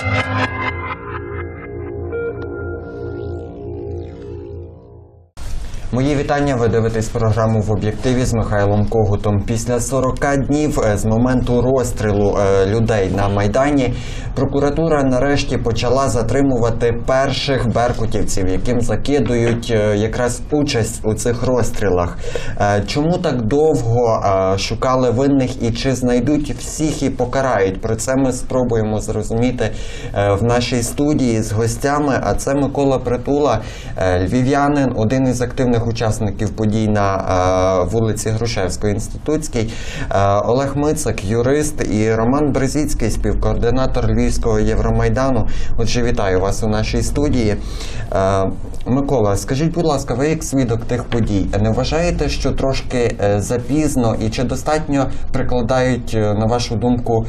Thank you. Мої вітання. Ви дивитесь програму в об'єктиві з Михайлом Когутом. Після 40 днів е, з моменту розстрілу е, людей на майдані прокуратура нарешті почала затримувати перших беркутівців, яким закидують е, якраз участь у цих розстрілах. Чому так довго шукали винних і чи знайдуть всіх і покарають? Про це ми спробуємо зрозуміти в нашій студії з гостями. А це Микола Притула, львів'янин, один із активних учасників подій на е, вулиці Грушевської інститутській, е, Олег Мицик, юрист і Роман Брезіцький, співкоординатор Львівського Євромайдану. Отже, вітаю вас у нашій студії. Е, Микола, скажіть, будь ласка, ви як свідок тих подій, не вважаєте, що трошки запізно і чи достатньо прикладають, на вашу думку,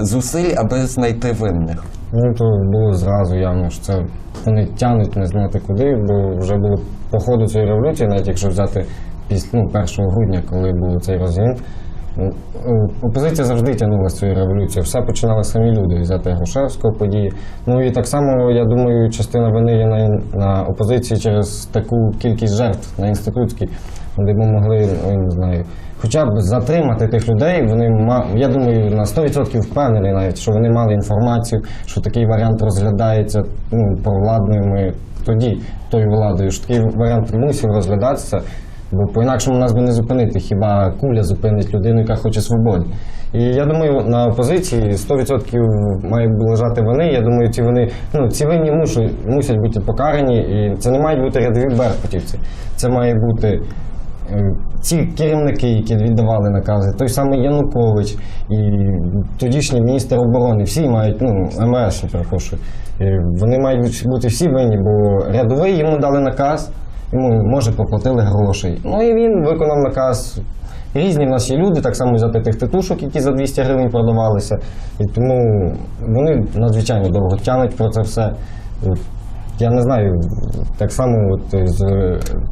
зусиль, аби знайти винних? Ну то було зразу явно, що це вони тягнуть не знати куди, бо вже було по ходу цієї революції, навіть якщо взяти після ну, 1 грудня, коли був цей розгін. ну, Опозиція завжди тягнула з цією революцією. Все починали самі люди взяти Грушевського події. Ну і так само, я думаю, частина вини є на, на опозиції через таку кількість жертв на інститутській, де ми могли, ну, не знаю, хоча б затримати тих людей, вони я думаю, на 100% впевнений навіть, що вони мали інформацію, що такий варіант розглядається ну, провладними тоді, тою владою, що такий варіант мусив розглядатися, бо по-інакшому нас би не зупинити. Хіба куля зупинить людину, яка хоче свободи. І я думаю, на опозиції 100% має лежати вони. Я думаю, ці вони ну ці винні мусять, мусять бути покарані, і це не мають бути рядові беркутівці. Це має бути е, ці керівники, які віддавали накази, той самий Янукович і тодішній міністр оборони, всі мають, ну, МС, перепрошую, вони мають бути всі винні, бо рядовий йому дали наказ, йому може поплатили грошей. Ну і він виконав наказ. Різні в нас є люди, так само взяти тих титушок, які за 200 гривень продавалися. І тому вони надзвичайно довго тягнуть про це все. Я не знаю, так само от з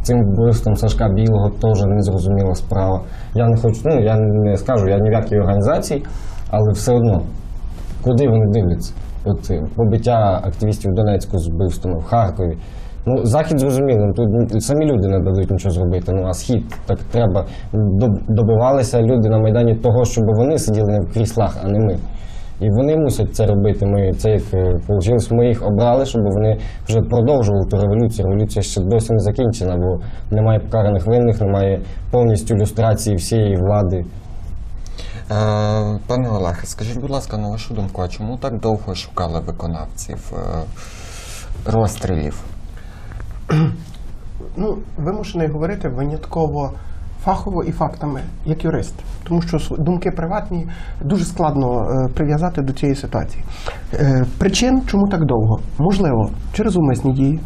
цим вбивством Сашка Білого теж незрозуміла справа. Я не хочу, ну я не скажу, я ні в якій організації, але все одно, куди вони дивляться? От е, побиття активістів Донецьку з вбивствами в Харкові. Ну, захід зрозуміло, тут самі люди не дадуть нічого зробити. Ну а схід так треба. Доб- Добивалися люди на майдані того, щоб вони сиділи не в кріслах, а не ми. І вони мусять це робити. Ми це як вийшло, ми їх обрали, щоб вони вже продовжували ту революцію. Революція ще досі не закінчена, бо немає покараних винних, немає повністю люстрації всієї влади. Е, Пане Олег, скажіть, будь ласка, на вашу думку, а чому так довго шукали виконавців е, розстрілів? ну, вимушений говорити винятково фахово і фактами, як юрист. Тому що думки приватні дуже складно е, прив'язати до цієї ситуації. Е, причин, чому так довго? Можливо, через умисні дії.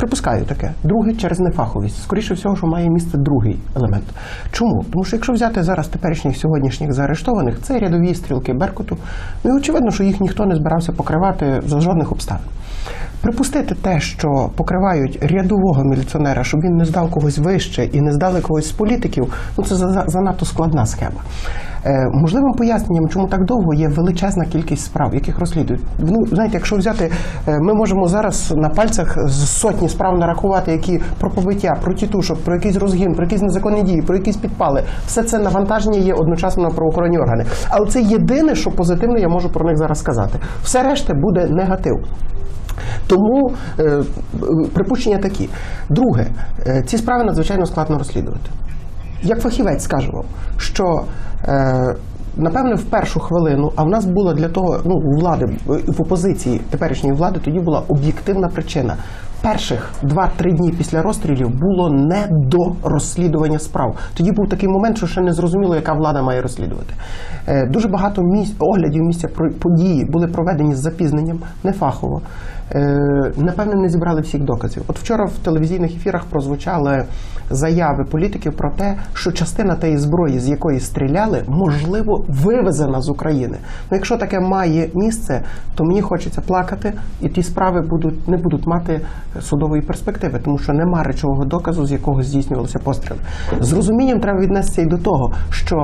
Припускаю таке. Друге через нефаховість. Скоріше всього, що має місце другий елемент. Чому? Тому що якщо взяти зараз теперішніх сьогоднішніх заарештованих, це рядові стрілки Беркуту. Ну і очевидно, що їх ніхто не збирався покривати за жодних обставин. Припустити те, що покривають рядового міліціонера, щоб він не здав когось вище і не здали когось з політиків, ну це за- за- занадто складна схема. Е, можливим поясненням, чому так довго, є величезна кількість справ, яких розслідують. Ну, знаєте, якщо взяти, е, ми можемо зараз на пальцях з сотні справ нарахувати, які про побиття, про тітушок, про якийсь розгін, про якісь незаконні дії, про якісь підпали. Все це навантаження є одночасно на правоохоронні органи. Але це єдине, що позитивне я можу про них зараз сказати. Все решта буде негатив. Тому е, припущення такі. Друге, ці справи надзвичайно складно розслідувати. Як фахівець скажу вам, що е, напевне в першу хвилину, а в нас була для того, ну у влади в опозиції теперішньої влади тоді була об'єктивна причина. Перших 2-3 дні після розстрілів було не до розслідування справ. Тоді був такий момент, що ще не зрозуміло, яка влада має розслідувати. Е, дуже багато місць оглядів місця події були проведені з запізненням, нефахово. Е, напевне, не зібрали всіх доказів. От вчора в телевізійних ефірах прозвучали заяви політиків про те, що частина тієї зброї, з якої стріляли, можливо, вивезена з України. Ну, якщо таке має місце, то мені хочеться плакати, і ті справи будуть не будуть мати судової перспективи, тому що нема речового доказу, з якого здійснювалися постріли. З розумінням треба віднестися і до того, що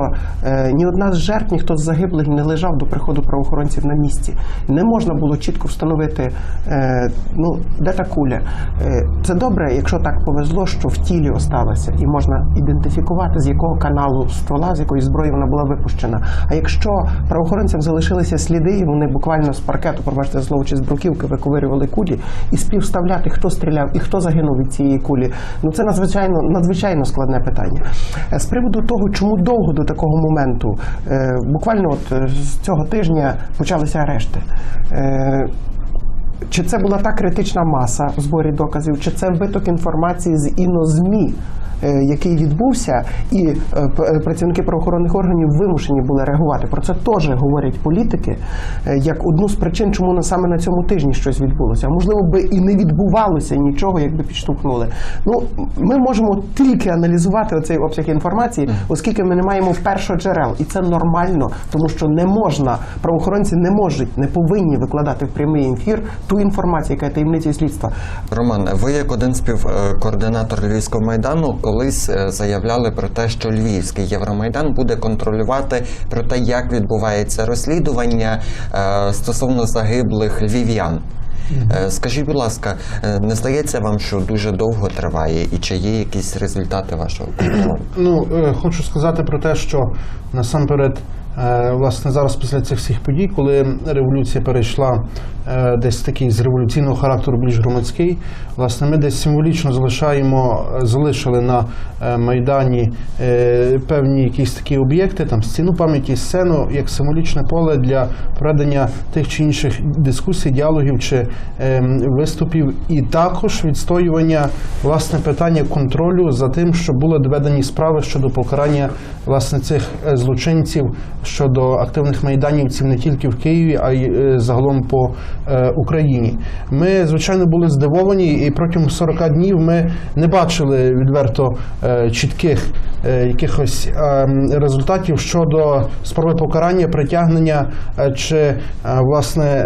е, ні одна з жертв, ніхто з загиблих не лежав до приходу правоохоронців на місці. Не можна було чітко встановити, е, ну де та куля. Е, це добре, якщо так повезло, що в тілі осталося, і можна ідентифікувати, з якого каналу ствола, з якої зброї вона була випущена. А якщо правоохоронцям залишилися сліди, і вони буквально з паркету, пробачте слово, чи з бруківки виковирювали кулі, і співставляти, хто стріляв і хто загинув від цієї кулі, ну це надзвичайно надзвичайно складне питання. Е, З приводу того, чому довго до такого моменту, е, буквально от е, з цього тижня почалися арешти. Чи це була та критична маса в зборі доказів, чи це виток інформації з інозмі, який відбувся, і е, е, працівники правоохоронних органів вимушені були реагувати. Про це теж говорять політики е, як одну з причин, чому на саме на цьому тижні щось відбулося. А можливо, би і не відбувалося нічого, якби підштовхнули. Ну ми можемо тільки аналізувати оцей обсяг інформації, оскільки ми не маємо першоджерел, і це нормально, тому що не можна, правоохоронці не можуть, не повинні викладати в прямий ефір ту інформацію, яка є таємницею слідства. Роман, ви як один співкоординатор Львівського майдану колись е, заявляли про те, що Львівський Євромайдан буде контролювати про те, як відбувається розслідування е, стосовно загиблих львів'ян. Е, Скажіть, будь ласка, не здається вам, що дуже довго триває, і чи є якісь результати вашого контролю? Ну, хочу сказати про те, що насамперед, власне, зараз після цих всіх подій, коли революція перейшла е, десь такий з революційного характеру більш громадський, власне, ми десь символічно залишаємо, е, залишили на е, Майдані е, певні якісь такі об'єкти, там стіну пам'яті, сцену, як символічне поле для проведення тих чи інших дискусій, діалогів чи ем, виступів, і також відстоювання власне питання контролю за тим, щоб були доведені справи щодо покарання власне цих е, злочинців щодо активних майданівців не тільки в Києві, а й е, загалом по е, Україні. Ми звичайно були здивовані, і протягом 40 днів ми не бачили відверто е, чітких якихось результатів щодо спроби покарання, притягнення чи власне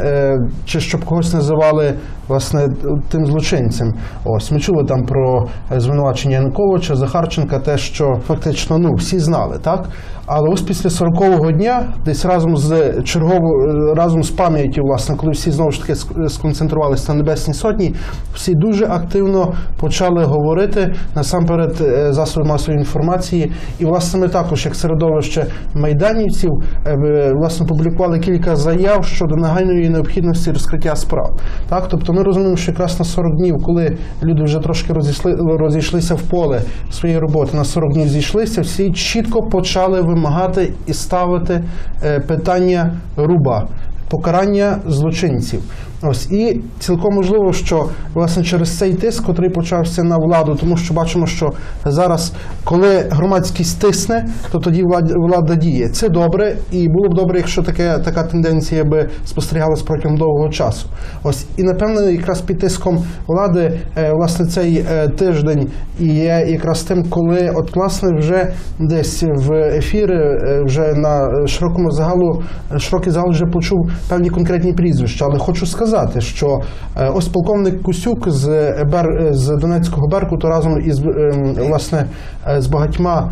чи щоб когось називали власне тим злочинцем. Ось ми чули там про звинувачення Януковича, Захарченка, те, що фактично ну всі знали, так. Але ось після 40-го дня, десь разом з черговою разом з пам'яттю, власне, коли всі знову ж таки сконцентрувалися на Небесній Сотні, всі дуже активно почали говорити насамперед е, засоби масової інформації. І власне ми також, як середовище майданівців, е, власне публікували кілька заяв щодо нагальної необхідності розкриття справ. Так, тобто ми розуміємо, що якраз на 40 днів, коли люди вже трошки розійшли, розійшлися в поле своєї роботи, на 40 днів зійшлися, всі чітко почали вимагати і ставити е, питання руба. Покарання злочинців. Ось і цілком можливо, що власне через цей тиск, котрий почався на владу, тому що бачимо, що зараз, коли громадськість тисне, то тоді влада, влада діє. Це добре, і було б добре, якщо таке така тенденція би спостерігалась протягом довгого часу. Ось і напевно, якраз під тиском влади, е, власне, цей е, тиждень і є якраз тим, коли от власне вже десь в ефіри, е, вже на широкому загалу, широкий загал вже почув певні конкретні прізвища. Але хочу сказати, що е, ось полковник Кусюк з Бер з Донецького Беркуту разом із ем, власне е, з багатьма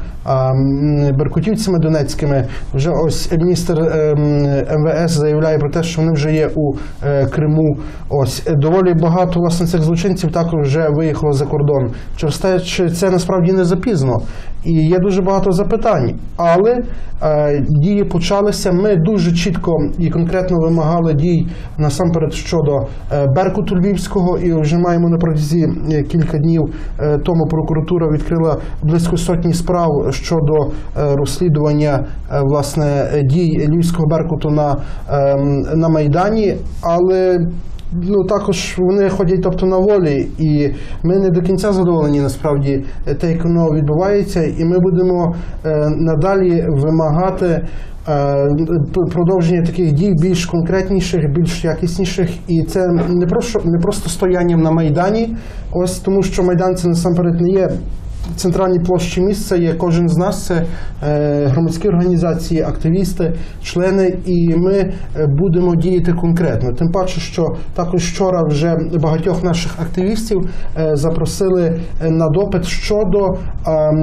беркутівцями донецькими, вже ось міністр ем, МВС заявляє про те, що вони вже є у е, Криму. Ось е, доволі багато власне цих злочинців також вже виїхало за кордон. Через те, це насправді не запізно, і є дуже багато запитань. Але е, дії почалися. Ми дуже чітко і конкретно вимагали дій насамперед щодо е, Беркуту Львівського, і вже маємо на протязі е, кілька днів е, тому прокуратура відкрила близько сотні справ щодо е, розслідування е, власне дій Львівського Беркуту на, е, на Майдані, але Ну також вони ходять тобто на волі, і ми не до кінця задоволені насправді те, як воно відбувається, і ми будемо е, надалі вимагати е, продовження таких дій більш конкретніших, більш якісніших. І це не просто не просто стоянням на майдані, ось тому, що майдан це насамперед не є центральній площі місця є кожен з нас, це е, громадські організації, активісти, члени, і ми е, будемо діяти конкретно. Тим паче, що також вчора вже багатьох наших активістів е, запросили на допит щодо е,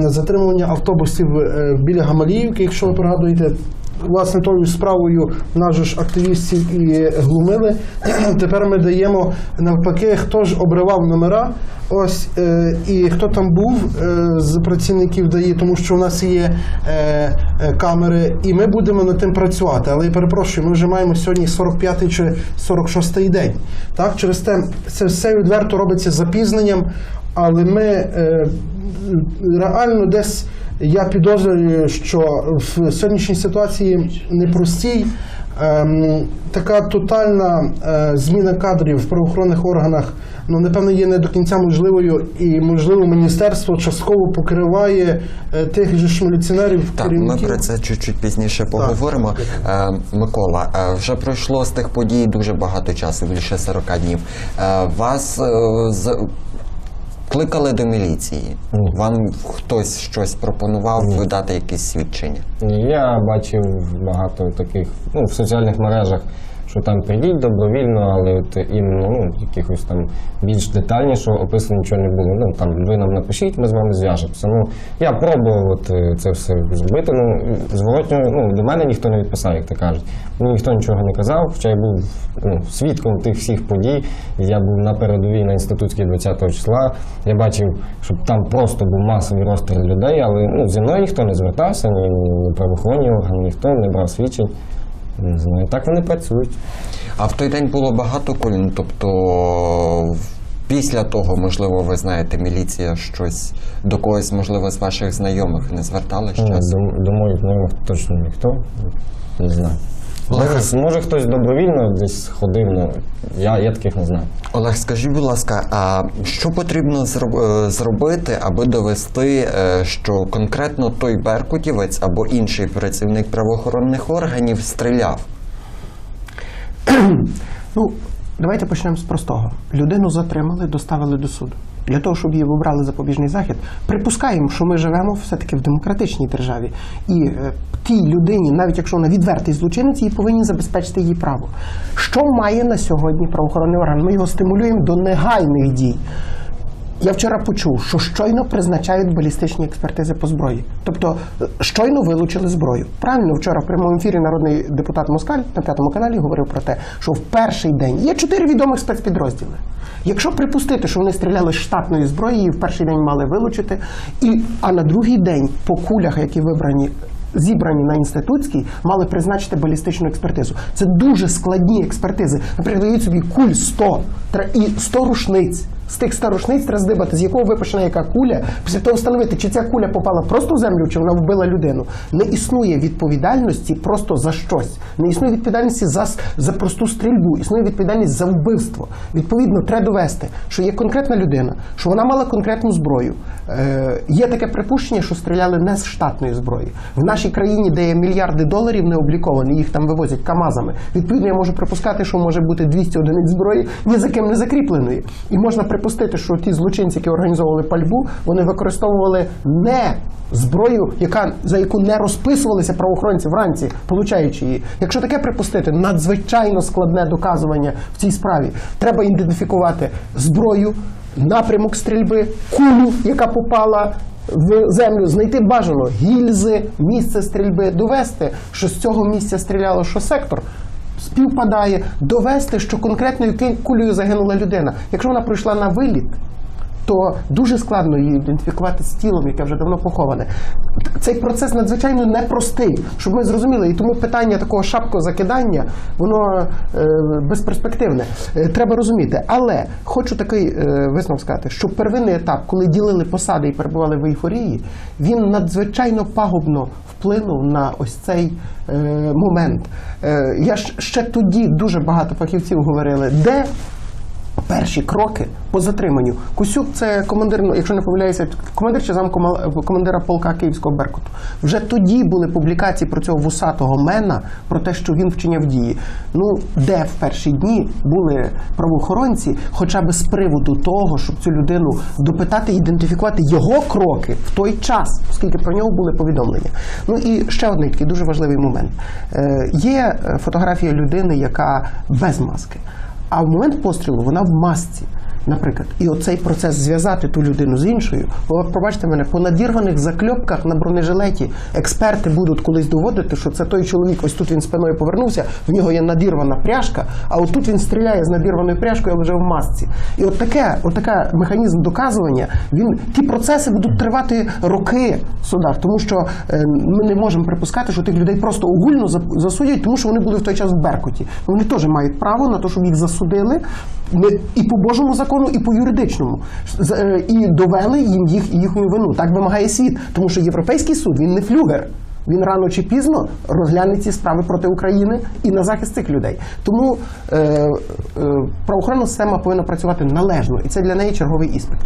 затримування автобусів біля Гамаліївки, якщо ви пригадуєте. Власне, тою справою нас ж активістів і глумили. Тепер ми даємо навпаки, хто ж обривав номера, ось е, і хто там був е, з працівників ДАІ, тому що у нас є е, камери, і ми будемо над тим працювати. Але я перепрошую, ми вже маємо сьогодні 45-й чи 46-й день. Так, через те це все відверто робиться запізненням, але ми е, реально десь. Я підозрюю, що в сьогоднішній ситуації непростій ем, така тотальна е, зміна кадрів в правоохоронних органах, ну напевно, є не до кінця можливою, і можливо міністерство частково покриває е, тих же міліціонерів. Так, ми про це чуть-чуть пізніше поговоримо. Е, Микола, вже пройшло з тих подій дуже багато часу, більше 40 днів. Е, вас е, з... кликали до міліції. Ні. Вам хтось щось пропонував видати якісь свідчення? Я бачив багато таких ну, в соціальних мережах, що там прийдіть добровільно, але от іменно ну, якихось там більш детальніше описано нічого не було. Ну там ви нам напишіть, ми з вами зв'яжемося. Ну я пробував от, е, це все зробити. Ну зворотньо ну, до мене ніхто не відписав, як ти кажуть. Мені ніхто нічого не казав, хоча я був ну, свідком тих всіх подій. Я був на передовій на інститутській 20 числа. Я бачив, що там просто був масовий розстріл людей, але ну, зі мною ніхто не звертався, ні правоохоронні органи, ніхто не брав свідчень. Не знаю, так вони працюють. А в той день було багато колін, тобто після того, можливо, ви знаєте, міліція щось до когось, можливо, з ваших знайомих не звертала щось? До, до моїх знайомих точно ніхто. Не знаю. Олег, Може, може хтось добровільно десь ходив, ну я, я таких не знаю. Олег, скажіть, будь ласка, а що потрібно зроб- е, зробити, аби довести, е, що конкретно той беркутівець або інший працівник правоохоронних органів стріляв? Ну, давайте почнемо з простого. Людину затримали, доставили до суду. Для того, щоб її вибрали запобіжний захід, припускаємо, що ми живемо все-таки в демократичній державі. І е, тій людині, навіть якщо вона відвертий злочинець, їй повинні забезпечити її право. Що має на сьогодні правоохоронний орган? Ми його стимулюємо до негайних дій. Я вчора почув, що щойно призначають балістичні експертизи по зброї. Тобто е, щойно вилучили зброю. Правильно, вчора в прямому ефірі народний депутат Москаль на п'ятому каналі говорив про те, що в перший день є чотири відомих спецпідрозділи. Якщо припустити, що вони стріляли з штатної зброї, її в перший день мали вилучити, і, а на другий день по кулях, які вибрані зібрані на інститутській, мали призначити балістичну експертизу. Це дуже складні експертизи. Наприклад, уявіть собі куль 100 і 100 рушниць. З тих 100 рушниць треба з якого випущена яка куля, після того встановити, чи ця куля попала просто в землю, чи вона вбила людину. Не існує відповідальності просто за щось. Не існує відповідальності за, за просту стрільбу, існує відповідальність за вбивство. Відповідно, треба довести, що є конкретна людина, що вона мала конкретну зброю. Е, є таке припущення, що стріляли не з штатної зброї. В нашій країні, де є мільярди доларів не обліковані, їх там вивозять камазами. Відповідно, я можу припускати, що може бути 200 одиниць зброї ні за ким не закріпленої. І можна припустити, що ті злочинці, які організовували пальбу, вони використовували не зброю, яка за яку не розписувалися правоохоронці вранці, получаючи її. Якщо таке припустити, надзвичайно складне доказування в цій справі. Треба ідентифікувати зброю, напрямок стрільби, кулю, яка попала. В землю знайти бажано гільзи, місце стрільби, довести, що з цього місця стріляло, що сектор співпадає, довести, що конкретною кулею загинула людина. Якщо вона пройшла на виліт, то дуже складно її ідентифікувати з тілом, яке вже давно поховане. Цей процес надзвичайно непростий, щоб ми зрозуміли. І тому питання такого шапкозакидання, воно е, безперспективне. Е, треба розуміти. Але хочу такий е, висновок сказати, що первинний етап, коли ділили посади і перебували в ейфорії, він надзвичайно пагубно вплинув на ось цей е, момент. Е, я ж ще тоді дуже багато фахівців говорили, де перші кроки по затриманню. Кусюк це командир, ну, якщо не помиляюся, командир чи замкома- командира полка Київського Беркуту. Вже тоді були публікації про цього вусатого мена, про те, що він вчиняв дії. Ну, де в перші дні були правоохоронці, хоча б з приводу того, щоб цю людину допитати, ідентифікувати його кроки в той час, оскільки про нього були повідомлення. Ну і ще один такий дуже важливий момент. Е, є е, фотографія людини, яка без маски. А в момент пострілу вона в масці. Наприклад, і оцей процес зв'язати ту людину з іншою, бо пробачте мене, по надірваних закльопках на бронежилеті експерти будуть колись доводити, що це той чоловік, ось тут він спиною повернувся, в нього є надірвана пряжка, а отут він стріляє з надірваною пряжкою, але вже в масці. І от таке, от таке механізм доказування, він ті процеси будуть тривати роки в судах, тому що е, ми не можемо припускати, що тих людей просто огульно засудять, тому що вони були в той час в Беркуті. Вони теж мають право на те, щоб їх засудили і по Божому закону, і по юридичному. Е, І довели їм їх, їхню вину. Так вимагає світ. Тому що Європейський суд він не флюгер. Він рано чи пізно розгляне ці справи проти України і на захист цих людей. Тому е, е, правоохоронна система повинна працювати належно, і це для неї черговий іспит.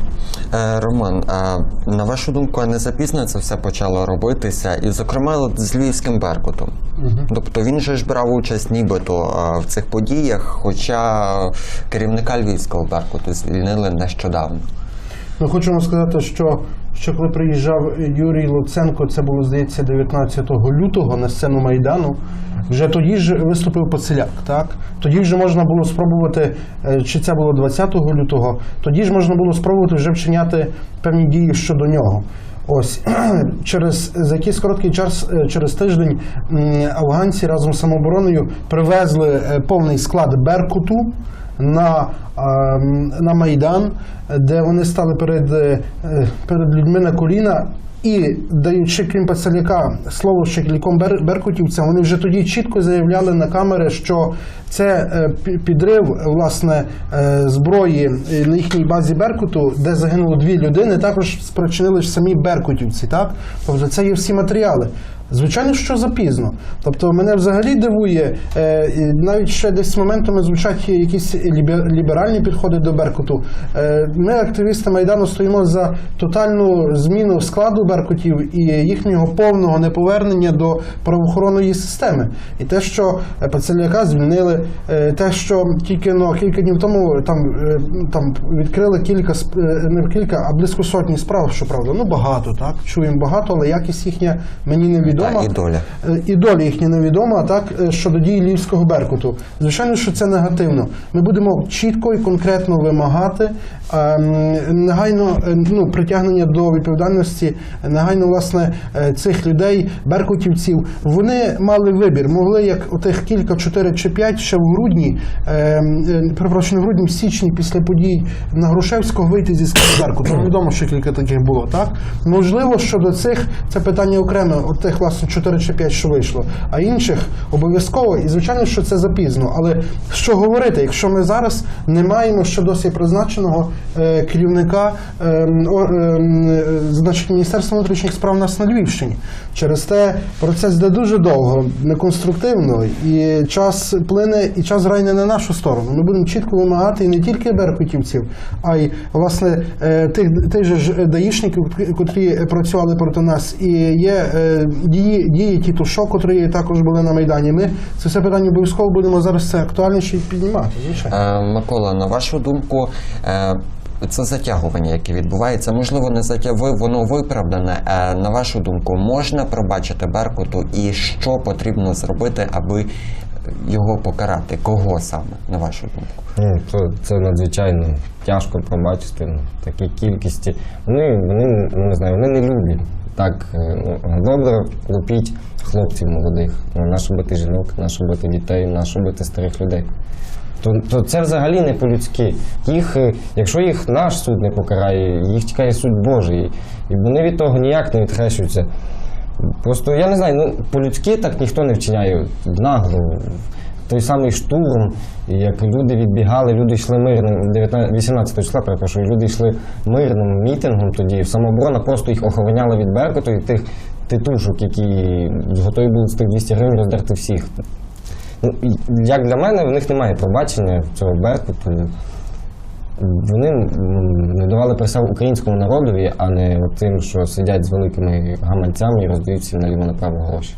Е, Роман, а на вашу думку, а не запізно це все почало робитися, і, зокрема, от з Львівським Беркутом. Тобто він же ж брав участь нібито в цих подіях, хоча керівника Львівського Беркуту звільнили нещодавно. Ми хочемо сказати, що, що коли приїжджав Юрій Луценко, це було здається 19 лютого на сцену Майдану. Вже тоді ж виступив Поцеляк, так? Тоді вже можна було спробувати, е, чи це було 20 лютого, тоді ж можна було спробувати вже вчиняти певні дії щодо нього. Ось через за якийсь короткий час, е, через тиждень, афганці разом з самообороною привезли е, повний склад Беркуту на, ем, на Майдан, де вони стали перед, е, перед людьми на коліна. І даючи крім Пацаляка слово ще бер- беркутівцям, вони вже тоді чітко заявляли на камери, що це е, підрив власне е, зброї на їхній базі Беркуту, де загинуло дві людини, також спричинили ж самі беркутівці. Так, тобто це є всі матеріали. Звичайно, що запізно. Тобто мене взагалі дивує, е, навіть ще десь з моментами звучать якісь ліберальні підходи до Беркуту. Е, ми, активісти Майдану, стоїмо за тотальну зміну складу Беркутів і їхнього повного неповернення до правоохоронної системи. І те, що е, Пацеляка звільнили, те, що тільки ну, кілька днів тому там, там відкрили кілька не кілька, а близько сотні справ, щоправда. Ну багато, так чуємо багато, але якість їхня мені невідома. Та, і доля. Е, І доля їхня невідома, так е, щодо дії львівського беркуту. Звичайно, що це негативно. Ми будемо чітко і конкретно вимагати ем, негайно е, ну, притягнення до відповідальності, негайно власне цих людей, беркутівців. Вони мали вибір, могли як отих кілька, чотири чи п'ять ще в грудні, ем, перепрошую, в грудні, в січні після подій на Грушевського вийти зі. Ну, Відомо, що кілька таких було, так? Можливо, щодо цих це питання окреме, от тих, власне, 4 чи 5, що вийшло. А інших обов'язково, і звичайно, що це запізно. Але що говорити, якщо ми зараз не маємо ще досі призначеного е, керівника е, е, значить, Міністерства внутрішніх справ нас на Львівщині. Через те процес йде дуже довго, неконструктивно, і час плине, і час грає не на нашу сторону. Ми будемо чітко вимагати і не тільки беркутівців, а й власне е, тих тих же даїшників, котрі працювали проти нас, і є е, дії, дії тітушок, котрі також були на майдані. Ми це все питання обов'язково будемо зараз це актуальніше піднімати. Звичайно. Е, Микола, на вашу думку, е, це затягування, яке відбувається, можливо, не затягли, воно виправдане. Е, На вашу думку, можна пробачити Беркуту і що потрібно зробити, аби його покарати? Кого саме, на вашу думку? Ну, то це надзвичайно тяжко пробачити ну, такі кількості. Вони, вони ну, не знаю, вони не люблять. Так, е, ну, добре лупіть хлопців молодих. Ну, нащо бити жінок, нащо бити дітей, нащо бити старих людей. То, то це взагалі не по-людськи. Їх, е, якщо їх наш суд не покарає, їх чекає суд Божий. І вони від того ніяк не відхрещуються. Просто я не знаю, ну по-людськи так ніхто не вчиняє нагло. Той самий штурм, як люди відбігали, люди йшли мирним, 19, 18 числа, перепрошую, люди йшли мирним мітингом тоді. Самооборона просто їх охороняла від Беркуту і тих титушок, які готові були з тих 200 гривень роздерти всіх. Ну, як для мене, в них немає пробачення цього Беркуту. Вони не давали присягу українському народові, а не тим, що сидять з великими гаманцями і роздають всім наліво направо гроші.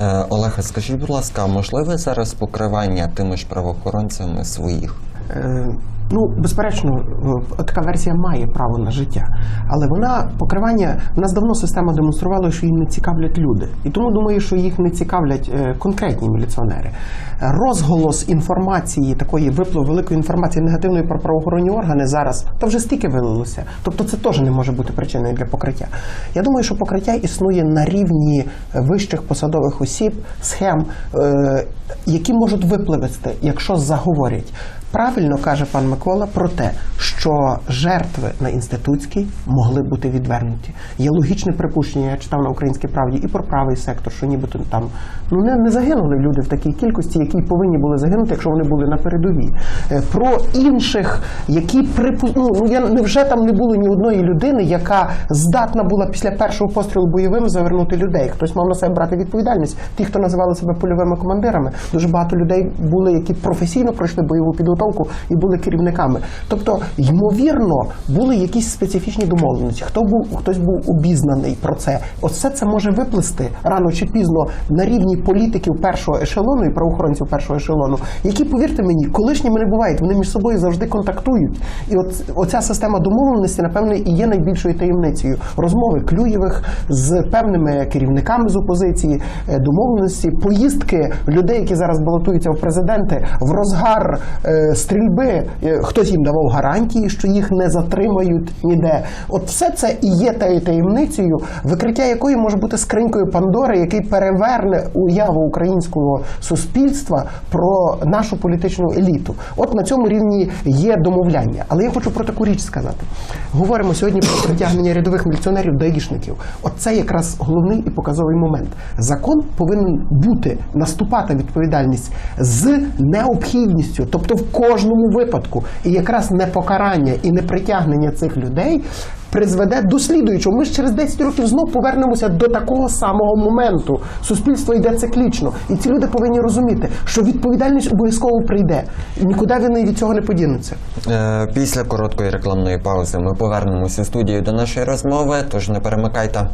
Е, Олега, скажіть, будь ласка, можливе зараз покривання тими ж правоохоронцями своїх? Ну, безперечно, е, така версія має право на життя, але вона покривання в нас давно система демонструвала, що її не цікавлять люди, і тому думаю, що їх не цікавлять е, конкретні міліціонери. Розголос інформації, такої виплив великої інформації негативної про правоохоронні органи зараз то вже стільки вилилося. Тобто це теж не може бути причиною для покриття. Я думаю, що покриття існує на рівні вищих посадових осіб, схем, е, які можуть випливести, якщо заговорять. Правильно каже пан Микола про те, що жертви на інститутській могли бути відвернуті. Є логічне припущення, я читав на українській правді і про правий сектор, що нібито там ну не, не загинули люди в такій кількості, які повинні були загинути, якщо вони були на передовій. Е, Про інших, які припу... ну, ну я невже там не було ні одної людини, яка здатна була після першого пострілу бойовим завернути людей. Хтось мав на себе брати відповідальність. Ті, хто називали себе польовими командирами, дуже багато людей були, які професійно пройшли бойову підготовку і були керівниками. Тобто, ймовірно, були якісь специфічні домовленості. Хто був, хтось був обізнаний про це. Оце це може виплисти рано чи пізно на рівні політиків першого ешелону і правоохоронців першого ешелону, які, повірте мені, колишніми не бувають. Вони між собою завжди контактують. І от оця система домовленості, напевне, і є найбільшою таємницею розмови Клюєвих з певними керівниками з опозиції, е, домовленості, поїздки людей, які зараз балотуються в президенти, в розгар е, стрільби. Хтось їм давав гарантії, що їх не затримають ніде. От все це і є тією таємницею, викриття якої може бути скринькою Пандори, який переверне уяву українського суспільства про нашу політичну еліту. От на цьому рівні є домовляння. Але я хочу про таку річ сказати. Говоримо сьогодні про притягнення рядових міліціонерів до ягішників. От це якраз головний і показовий момент. Закон повинен бути наступати відповідальність з необхідністю, тобто в кожному випадку. І якраз не покарання і не притягнення цих людей. Призведе до слідуючого. Ми ж через 10 років знов повернемося до такого самого моменту. Суспільство йде циклічно, і ці люди повинні розуміти, що відповідальність обов'язково прийде. І нікуди вони від цього не подінуться. Е, Після короткої рекламної паузи ми повернемося у студію до нашої розмови, тож не перемикайте.